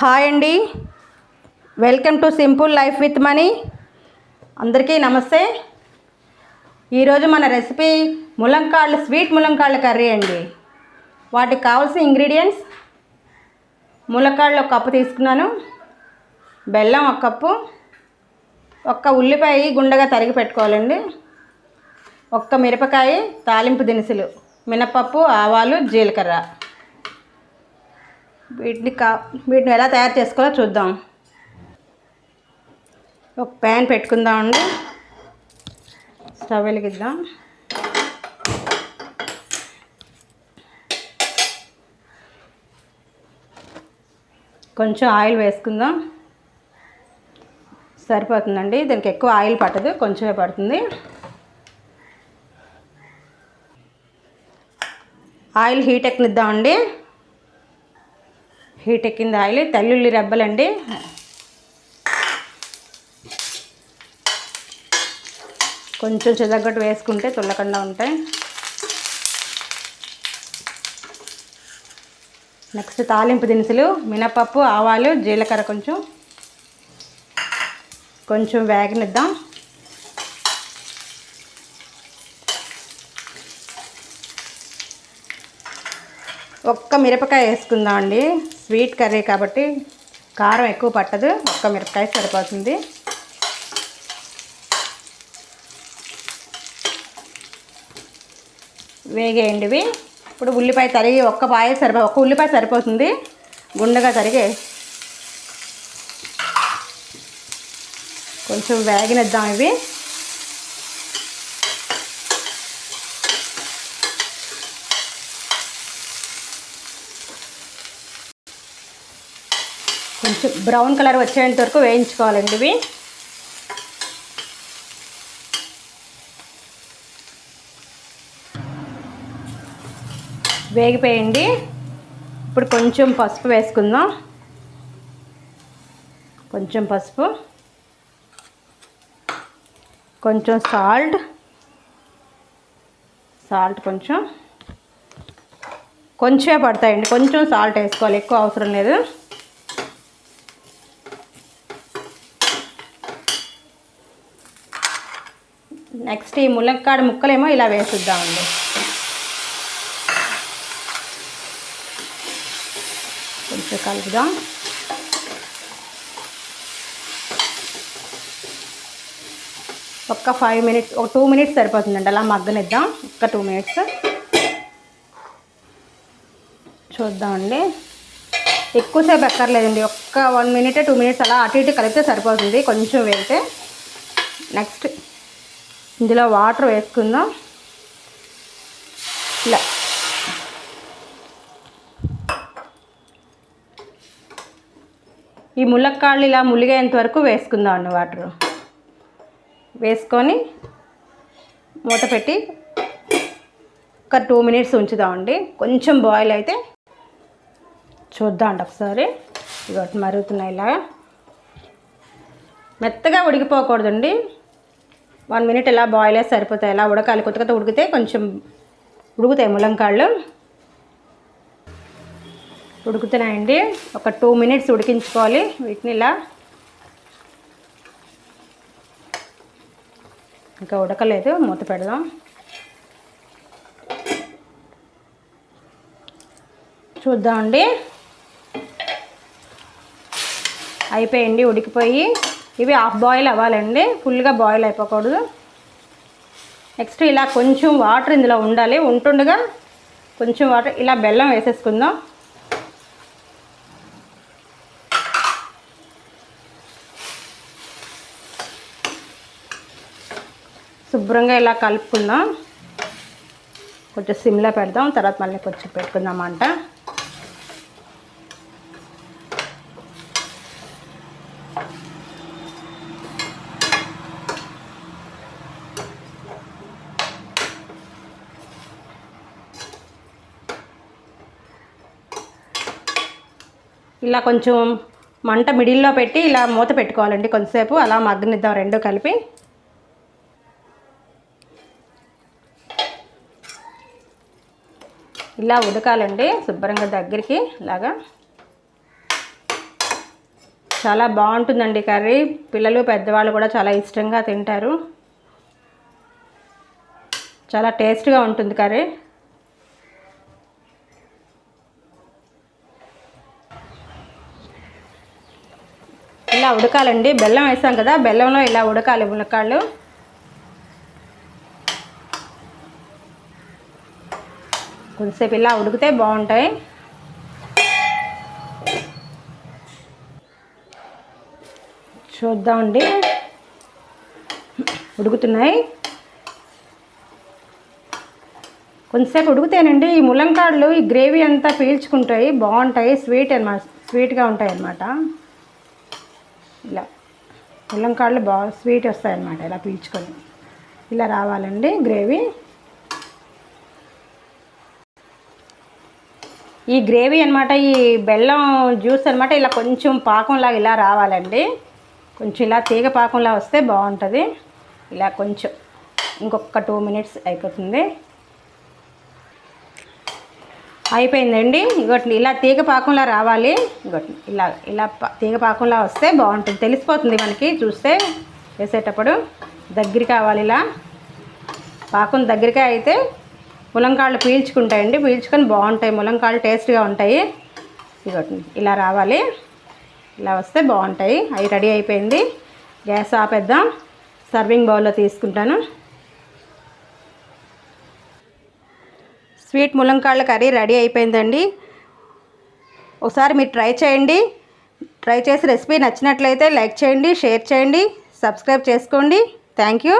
Hi అండి. Welcome to simple life with Mani. అందరికీ నమస్తే. ఈరోజు మన రెసిపీ ములంకాళ్ళు స్వీట్ ములంకాళ్ళ కర్రీ అండి. వాటికి కావాల్సిన ఇంగ్రీడియంట్స్. ములక్కాళ్ళు ఒక కప్పు తీసుకున్నాను. బెల్లం ఒక కప్పు. ఒక్క ఉల్లిపాయ గుండగా తరిగి పెట్టుకోవాలండి. ఒక్క మిరపకాయ తాలింపు దినుసులు మినపప్పు ఆవాలు జీలకర్ర. వీటిని కా వీటిని ఎలా తయారు చేసుకోవాలో చూద్దాం. ఒక ప్యాన్ పెట్టుకుందామండి స్టవ్ వెలిగిద్దాం. కొంచెం ఆయిల్ వేసుకుందాం. సరిపోతుందండి. దీనికి ఎక్కువ ఆయిల్ పట్టదు కొంచెమే పడుతుంది. ఆయిల్ హీట్ ఎక్కనిద్దామండి. హీట్ ఎక్కింది ఆయిల్ తెల్లుల్లి రెబ్బలండి. కొంచెం చెదగ్గట్టు వేసుకుంటే తుల్లకుండా ఉంటాయి. నెక్స్ట్ తాలింపు దినుసులు మినపప్పు ఆవాలు జీలకర్ర కొంచెం. కొంచెం వేగనిద్దాం. ఒక్క మిరపకాయ వేసుకుందాం అండి స్వీట్ కర్రీ కాబట్టి కారం ఎక్కువ పట్టదు. ఒక్క మిరపకాయ సరిపోతుంది. వేగేయండివి ఇప్పుడు ఉల్లిపాయ తరిగి ఒక్క పాయ సరిపో ఒక్క ఉల్లిపాయ సరిపోతుంది. గుండెగా తరిగే. కొంచెం వేగనిద్దాం ఇవి. కొంచెం బ్రౌన్ కలర్ వచ్చేంత వరకు వేయించుకోవాలండి ఇవి. వేగిపోయండి. ఇప్పుడు కొంచెం పసుపు వేసుకుందాం. కొంచెం పసుపు. కొంచెం సాల్ట్. సాల్ట్ కొంచెం. కొంచెమే పడతాయండి. కొంచెం సాల్ట్ వేసుకోవాలి. ఎక్కువ అవసరం లేదు. నెక్స్ట్ ఈ ములక్కాడ ముక్కలేమో ఇలా వేసిద్దామండి. కొంచెం కలుపుదాం. ఒక్క ఫైవ్ మినిట్స్ ఒక టూ మినిట్స్ సరిపోతుందండి అలా మగ్గనిద్దాం. ఒక్క టూ మినిట్స్. చూద్దామండి. ఎక్కువసేపు ఎక్కర్లేదండి ఒక్క వన్ మినిట్ టూ మినిట్స్ అలా అటు ఇటు కలిపితే సరిపోతుంది కొంచెం వెళ్తే నెక్స్ట్ ఇందులో వాటర్ వేసుకుందాం. ఇలా. ఈ ములక్కాళ్ళు ఇలా ములిగేంత వరకు వేసుకుందాం అండి వాటర్. వేసుకొని మూత పెట్టి ఒక టూ మినిట్స్ ఉంచుదామండి కొంచెం బాయిల్ అయితే చూద్దామండి ఒకసారి. ఇవి మరుగుతున్నాయి ఇలా మెత్తగా ఉడికిపోకూడదండి. వన్ మినిట్ ఇలా బాయిల్ అయితే సరిపోతాయి ఎలా ఉడకాలి కొత్త కొత్త ఉడికితే కొంచెం ఉడుకుతాయి ములంకాళ్ళు ఉడుకుతున్నాయండి. ఒక టూ మినిట్స్ ఉడికించుకోవాలి వీటిని ఇలా. ఇంకా ఉడకలేదు మూత పెడదాం. చూద్దామండి. అయిపోయింది ఉడికిపోయి. ఇవి హాఫ్ బాయిల్ అవ్వాలండి. ఫుల్గా బాయిల్ అయిపోకూడదు. నెక్స్ట్ ఇలా కొంచెం వాటర్ ఇందులో ఉండాలి. ఉంటుండగా కొంచెం వాటర్ ఇలా బెల్లం వేసేసుకుందాం. శుభ్రంగా ఇలా కలుపుకుందాం. కొంచెం సిమ్లో పెడదాం. తర్వాత మళ్ళీ కొంచెం పెట్టుకుందాం అంట. ఇలా కొంచెం మంట మిడిల్లో పెట్టి ఇలా మూత పెట్టుకోవాలండి కొంతసేపు. అలా మగ్గనిద్దాం రెండు కలిపి. ఇలా ఉడకాలండి శుభ్రంగా దగ్గరికి. ఇలాగా. చాలా బాగుంటుందండి కర్రీ. పిల్లలు పెద్దవాళ్ళు కూడా చాలా ఇష్టంగా తింటారు. చాలా టేస్ట్గా ఉంటుంది కర్రీ. ఇలా ఉడకాలండి. బెల్లం వేసాం కదా బెల్లంలో ఇలా ఉడకాలి ములక్కాళ్ళు కొద్దిసేపు ఇలా ఉడికితే బాగుంటాయి. చూద్దామండి. ఉడుకుతున్నాయి. కొంతసేపు ఉడికితేనండి ఈ ములంకాడలు ఈ గ్రేవీ అంతా పీల్చుకుంటాయి. బాగుంటాయి. స్వీట్ అనమాట స్వీట్గా ఉంటాయి అన్నమాట ఇలా. ములంకాడలు బాగా స్వీట్ వస్తాయన్నమాట ఇలా పీల్చుకొని. ఇలా రావాలండి గ్రేవీ. ఈ గ్రేవీ అనమాట ఈ బెల్లం జ్యూస్ అనమాట ఇలా కొంచెం పాకంలాగా ఇలా రావాలండి. కొంచెం ఇలా తీగ పాకంలా వస్తే బాగుంటుంది. ఇలా కొంచెం ఇంకొక టూ మినిట్స్ అయిపోతుంది. అయిపోయిందండి. ఇంకోటి ఇలా తీగ పాకంలా రావాలి. ఇంకోటి ఇలా ఇలా తీగ పాకంలా వస్తే బాగుంటుంది. తెలిసిపోతుంది మనకి చూస్తే వేసేటప్పుడు. దగ్గర కావాలి ఇలా. పాకం దగ్గరగా అయితే ములంకాళ్ళు పీల్చుకుంటాయండి. పీల్చుకొని బాగుంటాయి. ములంకాళ్ళు టేస్ట్గా ఉంటాయి. ఇంకోటి ఇలా రావాలి. ఇలా వస్తే బాగుంటాయి. అవి రెడీ అయిపోయింది. గ్యాస్ ఆపేద్దాం. సర్వింగ్ బౌల్లో తీసుకుంటాను. స్వీట్ ములంకాళ్ళ కర్రీ రెడీ అయిపోయిందండి. ఒకసారి మీరు ట్రై చేయండి. ట్రై చేసి రెసిపీ నచ్చినట్లయితే లైక్ చేయండి షేర్ చేయండి సబ్స్క్రైబ్ చేసుకోండి. Thank you.